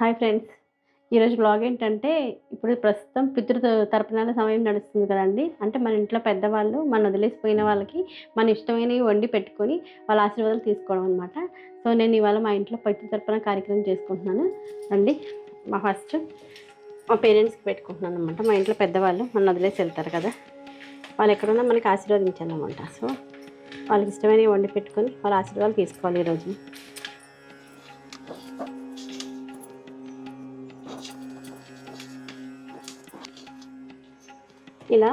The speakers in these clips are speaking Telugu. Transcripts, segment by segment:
Hi friends. ఈరోజు బ్లాగ్ ఏంటంటే ఇప్పుడు ప్రస్తుతం పితృ తర్పణాల సమయం నడుస్తుంది కదండి. అంటే మన ఇంట్లో పెద్దవాళ్ళు మన వదిలేసిపోయిన వాళ్ళకి మన ఇష్టమైనవి వండి పెట్టుకొని వాళ్ళ ఆశీర్వాదాలు తీసుకోవడం అనమాట సో నేను ఇవాళ మా ఇంట్లో పితృ తర్పణ కార్యక్రమం చేసుకుంటున్నాను. అండి మా ఫస్ట్ మా పేరెంట్స్కి పెట్టుకుంటున్నాను అనమాట మా ఇంట్లో పెద్దవాళ్ళు మన వదిలేసి వెళ్తారు కదా. వాళ్ళు ఎక్కడున్నా మనకి ఆశీర్వదించాలన్నమాట. సో వాళ్ళకి ఇష్టమైనవి వండి పెట్టుకొని వాళ్ళ ఆశీర్వాదాలు తీసుకోవాలి ఈరోజు. ఇలా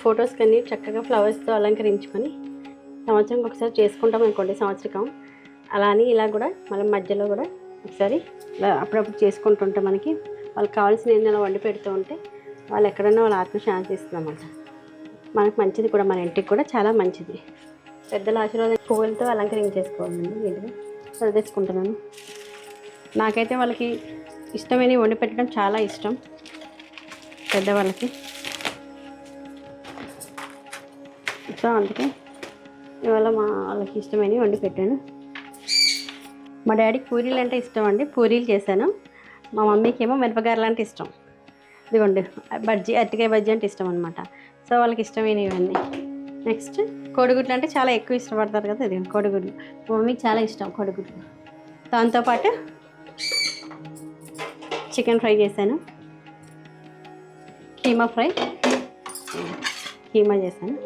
ఫొటోస్ కన్నీ చక్కగా ఫ్లవర్స్తో అలంకరించుకొని సంవత్సరం ఒకసారి చేసుకుంటాం అనుకోండి సంవత్సరం అలా అని ఇలా కూడా మనం మధ్యలో కూడా ఒకసారి ఇలా అప్పుడప్పుడు చేసుకుంటుంటే మనకి. వాళ్ళకి కావాల్సిన ఏంటో వండి పెడుతూ ఉంటే వాళ్ళు ఎక్కడన్నా వాళ్ళ ఆత్మ శాంతి ఇస్తుందన్నమాట మనకు మంచిది కూడా మన ఇంటికి కూడా చాలా మంచిది. పెద్దల ఆశీర్వాదం పువ్వులతో అలంకరించేసుకోవాలండి నీట్గా చదివేసుకుంటున్నాను నాకైతే వాళ్ళకి ఇష్టమైనవి వండి పెట్టడం చాలా ఇష్టం. పెద్దవాళ్ళకి. సో అందుకే ఇవాళ మా వాళ్ళకి ఇష్టమైనవి వండి పెట్టాను. మా డాడీకి పూరీలు అంటే ఇష్టం అండి. పూరీలు చేశాను. మా మమ్మీకి ఏమో మిరపగారలు అంటే ఇష్టం. ఇదిగోండి బజ్జీ అరటికాయ బజ్జీ అంటే ఇష్టం అనమాట సో వాళ్ళకి ఇష్టమైనవి ఇవన్నీ. నెక్స్ట్ కోడిగుడ్లు అంటే చాలా ఎక్కువ ఇష్టపడతారు కదా ఇది కోడిగుడ్లు. మా మమ్మీకి చాలా ఇష్టం కోడిగుడ్లు. దాంతోపాటు చికెన్ ఫ్రై చేశాను. కీమా ఫ్రై. కీమా చేశాను.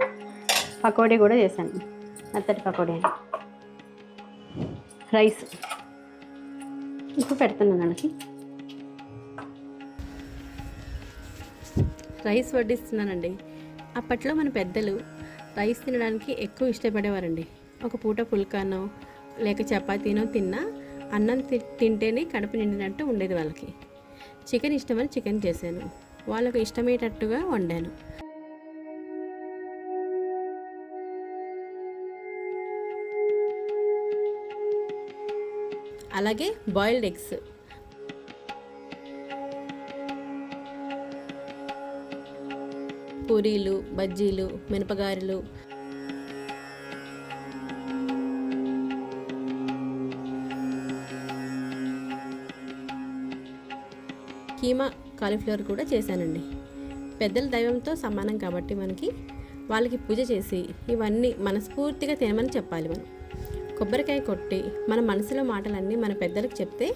పకోడీ కూడా చేశాను. అత్తటి పకోడీ. రైస్. ఇప్పుడు పెడుతున్నాను వాళ్ళకి రైస్ వడ్డిస్తున్నానండి. అప్పట్లో మన పెద్దలు రైస్ తినడానికి ఎక్కువ ఇష్టపడేవారండి. ఒక పూట పుల్కానో లేక చపాతీనో తిన్నా అన్నం తి- తింటేనే కడుపు నిండినట్టు ఉండేది వాళ్ళకి. చికెన్ ఇష్టమని చికెన్ చేశాను. వాళ్ళకు ఇష్టమయ్యేటట్టుగా వండాను. అలాగే బాయిల్డ్ ఎగ్స్. పూరీలు బజ్జీలు మినపగారెలు. కీమా కాలీఫ్లవర్ కూడా చేశానండి. పెద్దల దైవంతో సమానం కాబట్టి మనకి వాళ్ళకి పూజ చేసి ఇవన్నీ మనస్ఫూర్తిగా తినమని చెప్పాలి మనం. కొబ్బరికాయ కొట్టి మన మనసులో మాటలన్నీ మన పెద్దలకు చెప్తే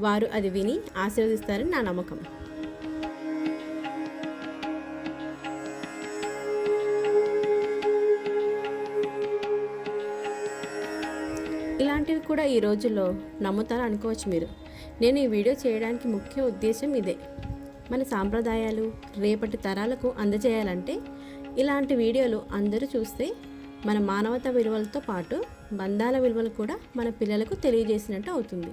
వారు అది విని ఆశీర్వదిస్తారని నా నమ్మకం. ఇలాంటివి కూడా ఈ రోజుల్లో నమ్ముతారు అనుకోవచ్చు మీరు. నేను ఈ వీడియో చేయడానికి ముఖ్య ఉద్దేశం ఇదే. మన సాంప్రదాయాలు రేపటి తరాలకు అందజేయాలంటే ఇలాంటి వీడియోలు అందరూ చూస్తే మన మానవత విలువలతో పాటు బంధాల విలువలు కూడా మన పిల్లలకు తెలియజేసినట్టు అవుతుంది.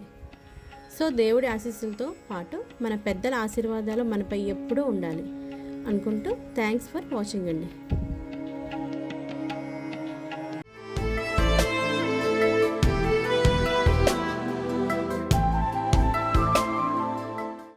సో దేవుడి ఆశీస్సులతో పాటు మన పెద్దల ఆశీర్వాదాలు మనపై ఎప్పుడూ ఉండాలి అనుకుంటూ థ్యాంక్స్ ఫర్ వాచింగ్ అండి.